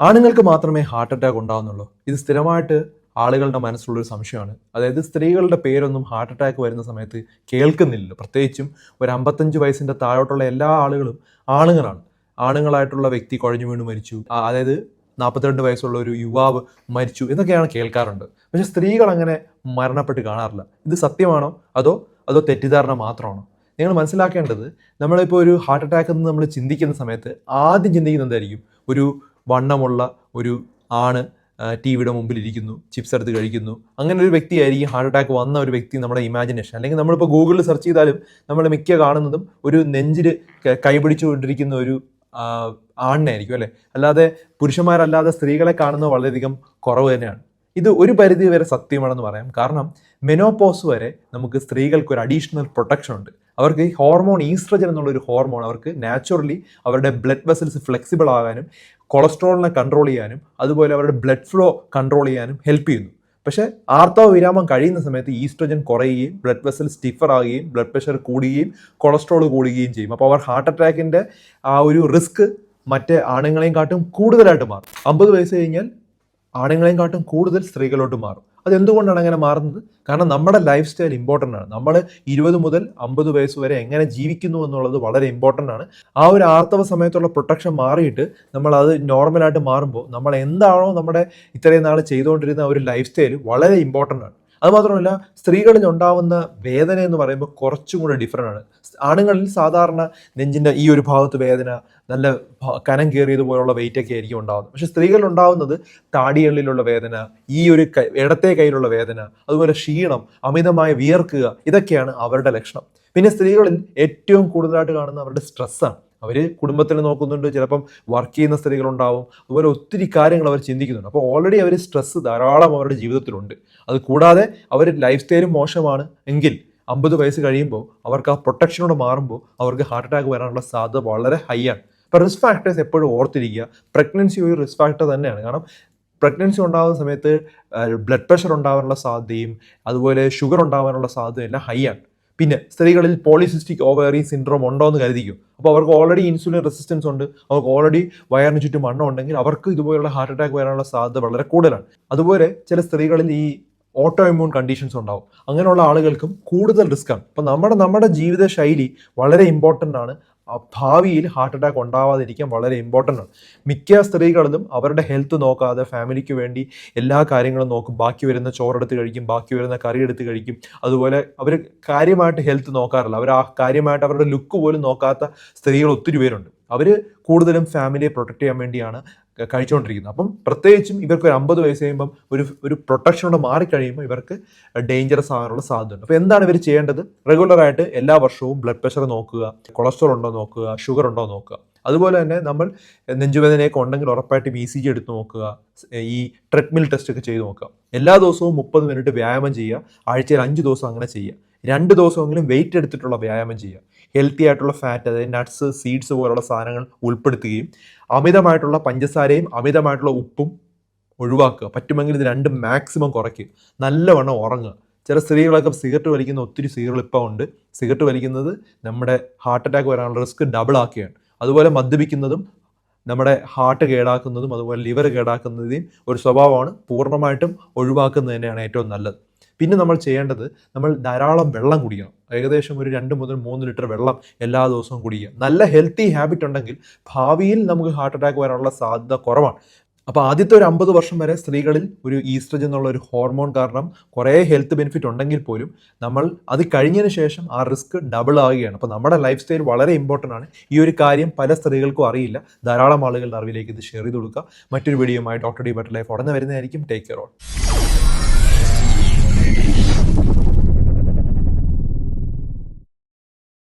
ആണുങ്ങൾക്ക് മാത്രമേ heart attack ഉണ്ടാവുന്നുള്ളൂ. ഇത് സ്ഥിരമായിട്ട് ആളുകളുടെ മനസ്സിലുള്ളൊരു സംശയമാണ്. അതായത് സ്ത്രീകളുടെ പേരൊന്നും ഹാർട്ട് അറ്റാക്ക് വരുന്ന സമയത്ത് കേൾക്കുന്നില്ല. പ്രത്യേകിച്ചും ഒരു അമ്പത്തഞ്ച് വയസ്സിന്റെ താഴോട്ടുള്ള എല്ലാ ആളുകളും ആണുങ്ങളാണ്. ആണുങ്ങളായിട്ടുള്ള വ്യക്തി കുഴഞ്ഞു വീണ് മരിച്ചു. അതായത് നാൽപ്പത്തിരണ്ട് വയസ്സുള്ള ഒരു യുവാവ് മരിച്ചു എന്നൊക്കെയാണ് കേൾക്കാറുണ്ട്. പക്ഷേ സ്ത്രീകൾ അങ്ങനെ മരണപ്പെട്ട് കാണാറില്ല. ഇത് സത്യമാണോ? അതോ അതോ തെറ്റിദ്ധാരണ മാത്രമാണോ? നിങ്ങൾ മനസ്സിലാക്കേണ്ടത് നമ്മളിപ്പോൾ ഒരു ഹാർട്ട് അറ്റാക്ക് എന്ന് നമ്മൾ ചിന്തിക്കുന്ന സമയത്ത് ആദ്യം ചിന്തിക്കുന്നത് എന്തായിരിക്കും? ഒരു വണ്ണമുള്ള ഒരു ആണ് ടി വിയുടെ മുമ്പിൽ ഇരിക്കുന്നു ചിപ്സ് എടുത്ത് കഴിക്കുന്നു. അങ്ങനെ ഒരു വ്യക്തിയായിരിക്കും ഹാർട്ട് അറ്റാക്ക് വന്ന ഒരു വ്യക്തി നമ്മുടെ ഇമാജിനേഷൻ. അല്ലെങ്കിൽ നമ്മളിപ്പോൾ ഗൂഗിളിൽ സെർച്ച് ചെയ്താലും നമ്മൾ മിക്ക കാണുന്നതും ഒരു നെഞ്ചിൽ കൈപിടിച്ചുകൊണ്ടിരിക്കുന്ന ഒരു ആണിനായിരിക്കും അല്ലേ? അല്ലാതെ പുരുഷന്മാരല്ലാതെ സ്ത്രീകളെ കാണുന്നത് വളരെയധികം കുറവ് തന്നെയാണ്. ഇത് ഒരു പരിധി വരെ സത്യമാണെന്ന് പറയാം. കാരണം മെനോപോസ് വരെ നമുക്ക് സ്ത്രീകൾക്ക് ഒരു അഡീഷണൽ പ്രൊട്ടക്ഷൻ ഉണ്ട്. അവർക്ക് ഈ ഹോർമോൺ ഈസ്ട്രജൻ എന്നുള്ള ഒരു ഹോർമോൺ അവർക്ക് നാച്ചുറലി അവരുടെ ബ്ലഡ് വെസൽസ് ഫ്ലെക്സിബിൾ ആകാനും കൊളസ്ട്രോളിനെ കൺട്രോൾ ചെയ്യാനും അതുപോലെ അവരുടെ ബ്ലഡ് ഫ്ലോ കൺട്രോൾ ചെയ്യാനും ഹെൽപ്പ് ചെയ്യുന്നു. പക്ഷേ ആർത്തവ വിരാമം കഴിയുന്ന സമയത്ത് ഈസ്ട്രജൻ കുറയുകയും ബ്ലഡ് വെസൽ സ്റ്റിഫർ ആകുകയും ബ്ലഡ് പ്രഷർ കൂടുകയും കൊളസ്ട്രോൾ കൂടുകയും ചെയ്യും. അപ്പോൾ അവർ ഹാർട്ട് അറ്റാക്കിന്റെ ആ ഒരു റിസ്ക് മറ്റേ ആണുങ്ങളെയും കാട്ടും കൂടുതലായിട്ട് മാറും. അമ്പത് വയസ്സ് കഴിഞ്ഞാൽ ആണുങ്ങളെയും കാട്ടും കൂടുതൽ സ്ത്രീകളോട്ട് മാറും. അതെന്തുകൊണ്ടാണ് അങ്ങനെ മാറുന്നത്? കാരണം നമ്മുടെ ലൈഫ് സ്റ്റൈൽ ഇമ്പോർട്ടന്റ് ആണ്. നമ്മൾ ഇരുപത് മുതൽ അമ്പത് വയസ്സ് വരെ എങ്ങനെ ജീവിക്കുന്നു എന്നുള്ളത് വളരെ ഇമ്പോർട്ടന്റ് ആണ്. ആ ഒരു ആർത്തവ സമയത്തുള്ള പ്രൊട്ടക്ഷൻ മാറിയിട്ട് നമ്മൾ അത് നോർമലായിട്ട് മാറുമ്പോൾ നമ്മൾ എന്താണോ നമ്മുടെ ഇത്രയും നാൾ ചെയ്തുകൊണ്ടിരുന്ന ഒരു ലൈഫ് സ്റ്റൈൽ വളരെ ഇമ്പോർട്ടന്റ് ആണ്. അത് മാത്രമല്ല സ്ത്രീകളിൽ ഉണ്ടാവുന്ന വേദന എന്ന് പറയുമ്പോൾ കുറച്ചും കൂടെ ഡിഫറെന്റ് ആണ്. ആണുങ്ങളിൽ സാധാരണ നെഞ്ചിന്റെ ഈ ഒരു ഭാഗത്ത് വേദന നല്ല കനം കയറിയതുപോലുള്ള വെയിറ്റ് ഒക്കെ ആയിരിക്കും ഉണ്ടാകുന്നത് പക്ഷേ സ്ത്രീകളിൽ ഉണ്ടാവുന്നത് താടികളിലുള്ള വേദന ഈ ഒരു ഇടത്തെ കയ്യിലുള്ള വേദന അതുപോലെ ക്ഷീണം അമിതമായ വിയർക്കുക ഇതൊക്കെയാണ് അവരുടെ ലക്ഷണം. പിന്നെ സ്ത്രീകളിൽ ഏറ്റവും കൂടുതലായിട്ട് കാണുന്ന അവരുടെ സ്ട്രെസ്സാണ് അവർ കുടുംബത്തിൽ നോക്കുന്നുണ്ട് ചിലപ്പം വർക്ക് ചെയ്യുന്ന സ്ത്രീകളുണ്ടാവും. അതുപോലെ ഒത്തിരി കാര്യങ്ങൾ അവർ ചിന്തിക്കുന്നുണ്ട്. അപ്പോൾ ഓൾറെഡി അവർ സ്ട്രെസ്സ് ധാരാളം അവരുടെ ജീവിതത്തിലുണ്ട്. അത് കൂടാതെ അവർ ലൈഫ് സ്റ്റൈലും മോശമാണ്. എങ്കിൽ അമ്പത് വയസ്സ് കഴിയുമ്പോൾ അവർക്ക് ആ പ്രൊട്ടക്ഷനോട് മാറുമ്പോൾ അവർക്ക് ഹാർട്ട് അറ്റാക്ക് വരാനുള്ള സാധ്യത വളരെ ഹൈ ആണ്. അപ്പോൾ റിസ്ക് ഫാക്ടേഴ്സ് എപ്പോഴും ഓർത്തിരിക്കുക. പ്രഗ്നൻസി ഒരു റിസ്ക് ഫാക്ടർ തന്നെയാണ്. കാരണം പ്രഗ്നൻസി ഉണ്ടാകുന്ന സമയത്ത് ബ്ലഡ് പ്രഷർ ഉണ്ടാകാനുള്ള സാധ്യതയും അതുപോലെ ഷുഗർ ഉണ്ടാകാനുള്ള സാധ്യതയും എല്ലാം ഹൈ ആണ്. പിന്നെ സ്ത്രീകളിൽ പോളിസിസ്റ്റിക് ഓവറി സിൻഡ്രോം ഉണ്ടോ എന്ന് കരുതിക്കും. അപ്പോൾ അവർക്ക് ഓൾറെഡി ഇൻസുലിൻ റെസിസ്റ്റൻസ് ഉണ്ട്. അവർക്ക് ഓൾറെഡി വയറിന് ചുറ്റും വണ്ണം ഉണ്ടെങ്കിൽ അവർക്ക് ഇതുപോലെയുള്ള ഹാർട്ട് അറ്റാക്ക് വരാനുള്ള സാധ്യത വളരെ കൂടുതലാണ്. അതുപോലെ ചില സ്ത്രീകളിൽ ഈ ഓട്ടോ ഇമ്മ്യൂൺ കണ്ടീഷൻസ് ഉണ്ടാവും. അങ്ങനെയുള്ള ആളുകൾക്കും കൂടുതൽ റിസ്ക് ആണ്. അപ്പം നമ്മുടെ നമ്മുടെ ജീവിത ശൈലി വളരെ ഇമ്പോർട്ടന്റ് ആണ്. ഭാവിയിൽ ഹാർട്ട് അറ്റാക്ക് ഉണ്ടാവാതിരിക്കാൻ വളരെ ഇമ്പോർട്ടന്റ് ആണ്. മിക്ക സ്ത്രീകളിലും അവരുടെ ഹെൽത്ത് നോക്കാതെ ഫാമിലിക്ക് വേണ്ടി എല്ലാ കാര്യങ്ങളും നോക്കും. ബാക്കി വരുന്ന ചോറെടുത്ത് കഴിക്കും ബാക്കി വരുന്ന കറി എടുത്ത് കഴിക്കും. അതുപോലെ അവർ കാര്യമായിട്ട് ഹെൽത്ത് നോക്കാറില്ല. അവർ ആ കാര്യമായിട്ട് അവരുടെ ലുക്ക് പോലും നോക്കാത്ത സ്ത്രീകൾ ഒത്തിരി പേരുണ്ട്. അവർ കൂടുതലും ഫാമിലിയെ പ്രൊട്ടക്ട് ചെയ്യാൻ വേണ്ടിയാണ് കഴിച്ചുകൊണ്ടിരിക്കുന്നത് അപ്പം പ്രത്യേകിച്ചും ഇവർക്ക് ഒരു അമ്പത് വയസ്സ് കഴിയുമ്പം ഒരു ഒരു പ്രൊട്ടക്ഷനോട് മാറിക്കഴിയുമ്പോൾ ഇവർക്ക് ഡേഞ്ചറസ് ആകാനുള്ള സാധ്യതയുണ്ട്. അപ്പോൾ എന്താണ് ഇവർ ചെയ്യേണ്ടത്? റെഗുലറായിട്ട് എല്ലാ വർഷവും ബ്ലഡ് പ്രഷർ നോക്കുക കൊളസ്ട്രോൾ ഉണ്ടോ നോക്കുക ഷുഗർ ഉണ്ടോ നോക്കുക. അതുപോലെ തന്നെ നമ്മൾ നെഞ്ചുവേദനയൊക്കെ ഉണ്ടെങ്കിൽ ഉറപ്പായിട്ടും ഇ സി ജി എടുത്ത് നോക്കുക ഈ ട്രെഡ്മിൽ ടെസ്റ്റ് ഒക്കെ ചെയ്ത് നോക്കുക. എല്ലാ ദിവസവും മുപ്പത് മിനിറ്റ് വ്യായാമം ചെയ്യുക ആഴ്ചയിൽ അഞ്ച് ദിവസം അങ്ങനെ ചെയ്യുക. രണ്ട് ദിവസമെങ്കിലും വെയിറ്റ് എടുത്തിട്ടുള്ള വ്യായാമം ചെയ്യുക. ഹെൽത്തി ആയിട്ടുള്ള ഫാറ്റ് അതായത് നട്ട്സ് സീഡ്സ് പോലുള്ള സാധനങ്ങൾ ഉൾപ്പെടുത്തുകയും അമിതമായിട്ടുള്ള പഞ്ചസാരയും അമിതമായിട്ടുള്ള ഉപ്പും ഒഴിവാക്കുക. പറ്റുമെങ്കിൽ ഇത് രണ്ടും മാക്സിമം കുറയ്ക്കുക. നല്ലവണ്ണം ഉറങ്ങുക. ചില സ്ത്രീകളൊക്കെ സിഗരറ്റ് വലിക്കുന്ന ഒത്തിരി സ്ത്രീകൾ ഇപ്പോൾ ഉണ്ട്. സിഗരറ്റ് വലിക്കുന്നത് നമ്മുടെ ഹാർട്ട് അറ്റാക്ക് വരാനുള്ള റിസ്ക് ഡബിൾ ആക്കുകയാണ്. അതുപോലെ മദ്യപിക്കുന്നതും നമ്മുടെ ഹാർട്ട് കേടാക്കുന്നതും അതുപോലെ ലിവർ കേടാക്കുന്നതിന്റെയും ഒരു സ്വഭാവമാണ് പൂർണമായിട്ടും ഒഴിവാക്കുന്നത് തന്നെയാണ് ഏറ്റവും നല്ലത്. പിന്നെ നമ്മൾ ചെയ്യേണ്ടത് നമ്മൾ ധാരാളം വെള്ളം കുടിക്കണം. ഏകദേശം ഒരു രണ്ട് മുതൽ മൂന്ന് ലിറ്റർ വെള്ളം എല്ലാ ദിവസവും കുടിക്കുക. നല്ല ഹെൽത്തി ഹാബിറ്റ് ഉണ്ടെങ്കിൽ ഭാവിയിൽ നമുക്ക് ഹാർട്ട് അറ്റാക്ക് വരാനുള്ള സാധ്യത കുറവാണ്. അപ്പോൾ ആദ്യത്തെ ഒരു അമ്പത് വർഷം വരെ സ്ത്രീകളിൽ ഒരു ഈസ്ട്രജൻ എന്നുള്ള ഒരു ഹോർമോൺ കാരണം കുറേ ഹെൽത്ത് ബെനിഫിറ്റ് ഉണ്ടെങ്കിൽ പോലും നമ്മൾ അത് കഴിഞ്ഞതിന് ശേഷം ആ റിസ്ക് ഡബിൾ ആവുകയാണ്. അപ്പോൾ നമ്മുടെ ലൈഫ് സ്റ്റൈൽ വളരെ ഇമ്പോർട്ടന്റ് ആണ്. ഈ ഒരു കാര്യം പല സ്ത്രീകൾക്കും അറിയില്ല. ധാരാളം ആളുകളുടെ അറിവിലേക്ക് ഇത് ഷെയർ ചെയ്ത് കൊടുക്കുക. മറ്റൊരു വീഡിയോയുമായി ഡോക്ടർ ഡി ബട്ടർ ലൈഫ് ഉടനെ വരുന്നതായിരിക്കും. Take care all